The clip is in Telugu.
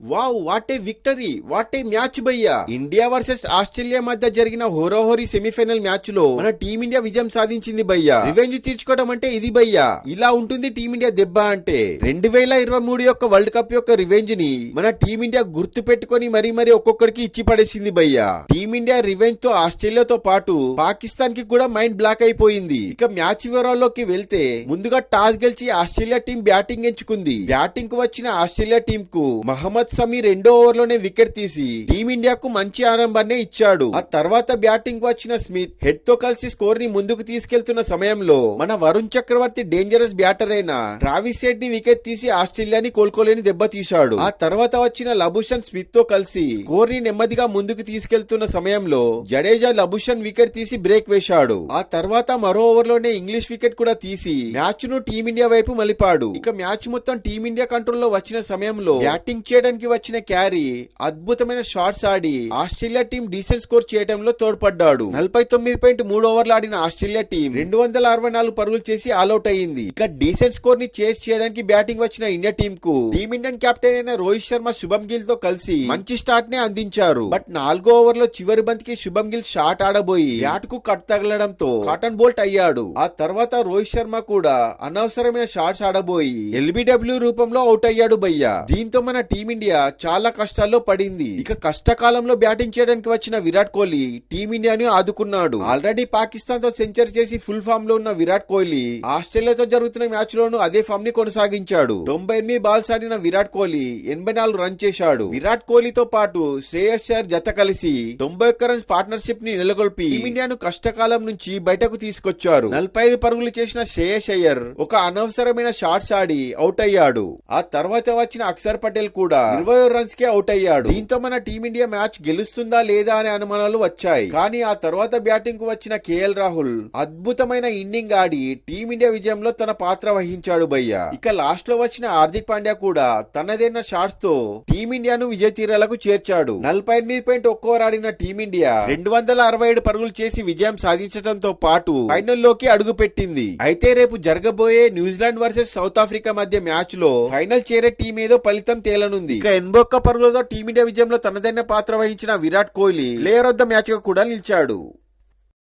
Wow what a victory what a match భయ్యా. ఇండియా వర్సెస్ ఆస్ట్రేలియా మధ్య జరిగిన హోరోహోరీ సెమీఫైనల్ మ్యాచ్లో మన టీమిండియా విజయం సాధించింది భయ్యా. రివెంజ్ తీర్చుకోవడం అంటే ఇది భయ్యా. ఇలా ఉంటుంది టీమిండియా దెబ్బ అంటే. రెండు వేల ఇరవై మూడు యొక్క వరల్డ్ కప్ యొక్క రివెంజ్ని మన టీమిండియా గుర్తు పెట్టుకుని మరీ మరీ ఒక్కొక్కడికి ఇచ్చి పడేసింది భయ్యా. టీమిండియా రివెంజ్తో ఆస్ట్రేలియాతో పాటు పాకిస్తాన్కి కూడా మైండ్ బ్లాక్ అయిపోయింది. ఇక మ్యాచ్ వివరాల్లోకి వెళ్తే ముందుగా టాస్ గెలిచి ఆస్ట్రేలియా టీం బ్యాటింగ్ ఎంచుకుంది. బ్యాటింగ్కు వచ్చిన ఆస్ట్రేలియా టీం కు మహమ్మద్ సమీ రెండో ఓవర్లోనే వికెట్ తీసి టీమిండియాకు మంచి ఆరంభాన్నే ఇచ్చాడు. ఆ తర్వాత బ్యాటింగ్ వచ్చిన స్మిత్ హెడ్తో కలిసి స్కోర్ని ముందుకు తీసుకెళ్తున్న సమయంలో మన వరుణ్ చక్రవర్తి డేంజరస్ బ్యాటర్ అయిన ట్రావిస్ హెడ్ని వికెట్ తీసి ఆస్ట్రేలియాని కోలుకోలేని దెబ్బ తీశాడు. ఆ తర్వాత వచ్చిన లబుషన్ స్మిత్తో కలిసి స్కోర్ని నెమ్మదిగా ముందుకు తీసుకెళ్తున్న సమయంలో జడేజా లబుషన్ వికెట్ తీసి బ్రేక్ వేశాడు. ఆ తర్వాత మరో ఓవర్లోనే ఇంగ్లీష్ వికెట్ కూడా తీసి మ్యాచ్ను టీమిండియా వైపు మలిపాడు. ఇక మ్యాచ్ మొత్తం టీమిండియా కంట్రోల్లో వచ్చిన సమయంలో బ్యాటింగ్ చేయడానికి వచ్చిన క్యారీ అద్భుతమైన షాట్స్ ఆడి ఆస్ట్రేలియా టీం డీసెంట్ స్కోర్ చేయడంలో తోడ్పడ్డాడు. నలభై తొమ్మిది పాయింట్ మూడు ఓవర్లు ఆడిన ఆస్ట్రేలియా టీం రెండు వందల అరవై నాలుగు పరుగులు చేసి ఆల్అౌట్ అయింది ఇక డీసెంట్ స్కోర్ని చేస్ చేయడానికి బ్యాటింగ్ వచ్చిన ఇండియా టీం కు టీమిండియన్ కెప్టెన్ అయిన రోహిత్ శర్మ శుభం గిల్తో కలిసి మంచి స్టార్ట్ నే అందించారు. బట్ నాలుగో ఓవర్లో చివరి బంతికి శుభం గిల్ షాట్ ఆడబోయి బ్యాట్కు కట్ తగలడంతో కాటన్ బోల్ట్ అయ్యాడు. ఆ తర్వాత రోహిత్ శర్మ కూడా అనవసరమైన షాట్స్ ఆడబోయి ఎల్బిడబ్ల్యూ రూపంలో అవుట్ అయ్యాడు భయ్య. దీంతో మన టీమిండియా చాలా కష్టాల్లో పడింది. ఇక కష్టకాలంలో బ్యాటింగ్ చేయడానికి వచ్చిన విరాట్ కోహ్లీ టీమిండియాని ఆదుకున్నాడు. ఆల్రెడీ పాకిస్తాన్తో సెంచరీ చేసి ఫుల్ ఫామ్లో ఉన్న విరాట్ కోహ్లీ ఆస్ట్రేలియాతో జరుగుతున్న మ్యాచ్ లోనూ అదే ఫామ్ని కొనసాగించాడు. తొంభై ఎనిమిది బాల్స్ ఆడిన విరాట్ కోహ్లీ ఎనభై నాలుగు రన్ చేశాడు. విరాట్ కోహ్లీతో పాటు శ్రేయస్ అయ్యర్ జత కలిసి తొంభై ఒక్క రన్స్ పార్ట్నర్షిప్ని నెలకొల్పి టీమిండియాను కష్టకాలం నుంచి బయటకు తీసుకొచ్చారు. నలభై ఐదు పరుగులు చేసిన శ్రేయస్ అయ్యర్ ఒక అనవసరమైన షాట్స్ ఆడి అవుట్ అయ్యాడు. ఆ తర్వాత వచ్చిన అక్షర్ పటేల్ కూడా ఇరవై రన్స్ కే అవుట్ అయ్యాడు. దీంతో మన టీమిండియా మ్యాచ్ గెలుస్తుందా లేదా అనే అనుమానాలు వచ్చాయి. కానీ ఆ తర్వాత బ్యాటింగ్కు వచ్చిన కేఎల్ రాహుల్ అద్భుతమైన ఇన్నింగ్ ఆడి టీమిండియా విజయంలో తన పాత్ర వహించాడు భయ్య. ఇక లాస్ట్లో వచ్చిన హార్దిక్ పాండ్యా కూడా తనదైన షాట్స్తో టీమిండియాను విజయ తీరాలకు చేర్చాడు. నలభై ఎనిమిది పాయింట్ ఒక్కోవర్ ఆడిన టీమిండియా రెండు వందల అరవై ఏడు పరుగులు చేసి విజయం సాధించడంతో పాటు ఫైనల్లోకి అడుగు పెట్టింది అయితే రేపు జరగబోయే న్యూజిలాండ్ వర్సెస్ సౌత్ ఆఫ్రికా మధ్య మ్యాచ్లో ఫైనల్ చేరే టీం ఏదో ఫలితం తేలనుంది. ఇక ఎనభై పరుగులతో టీమిండియా విజయంలో తనదైన పాత్ర వహించిన Virat Kohli player of the మ్యాచ్గా కూడా నిలిచాడు.